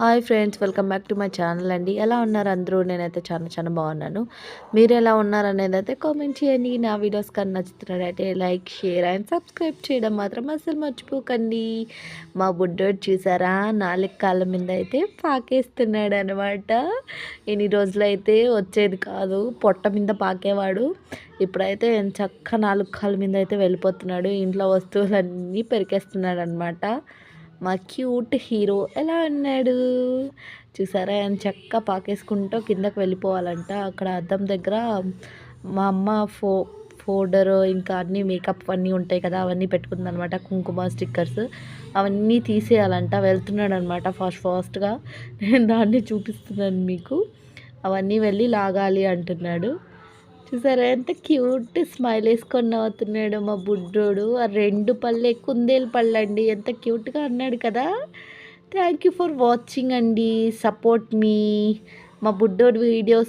Hi friends welcome back to my channel అండి. ఎలా ఉన్నారు అందరూ? నేనైతే చాలా చాలా బాగున్నాను. మీరు ఎలా ఉన్నారు అనేది అయితే కామెంట్ చేయండి. నా వీడియోస్ కానీ నచ్చుతున్నట్టయితే లైక్ షేర్ అండ్ సబ్స్క్రైబ్ చేయడం మాత్రం అసలు మర్చిపోకండి. మా బుడ్డోడు చూసారా? నాలుగు కాళ్ళ మీద అయితే పాకేస్తున్నాడు అనమాట ఇన్ని రోజులు అయితే వచ్చేది కాదు. పొట్ట మీద పాకేవాడు. ఇప్పుడైతే చక్క నాలుగు కాళ్ళ మీద అయితే వెళ్ళిపోతున్నాడు. ఇంట్లో వస్తువులన్నీ పెరికేస్తున్నాడు అనమాట మా క్యూట్ హీరో ఎలా ఉన్నాడు చూసారా? ఆయన చక్క పాకేసుకుంటూ కిందకు వెళ్ళిపోవాలంట. అక్కడ అద్దం దగ్గర మా అమ్మ ఫో ఫోల్డర్ ఇంకా అన్నీ మేకప్ అన్నీ ఉంటాయి కదా అవన్నీ పెట్టుకుందనమాట కుంకుమ స్టిక్కర్స్ అవన్నీ తీసేయాలంట. వెళ్తున్నాడు అనమాట ఫాస్ట్ ఫాస్ట్గా. నేను దాన్ని చూపిస్తున్నాను మీకు. అవన్నీ వెళ్ళి లాగాలి అంటున్నాడు. చూసారా? ఎంత క్యూట్ స్మైల్ వేసుకొని నవ్వుతున్నాడు మా బుడ్డోడు. ఆ రెండు పళ్ళే కుందేలు పళ్ళు అండి ఎంత క్యూట్గా అన్నాడు కదా. థ్యాంక్ యూ ఫర్ వాచింగ్ అండి. సపోర్ట్ మీ మా బుడ్డోడు వీడియోస్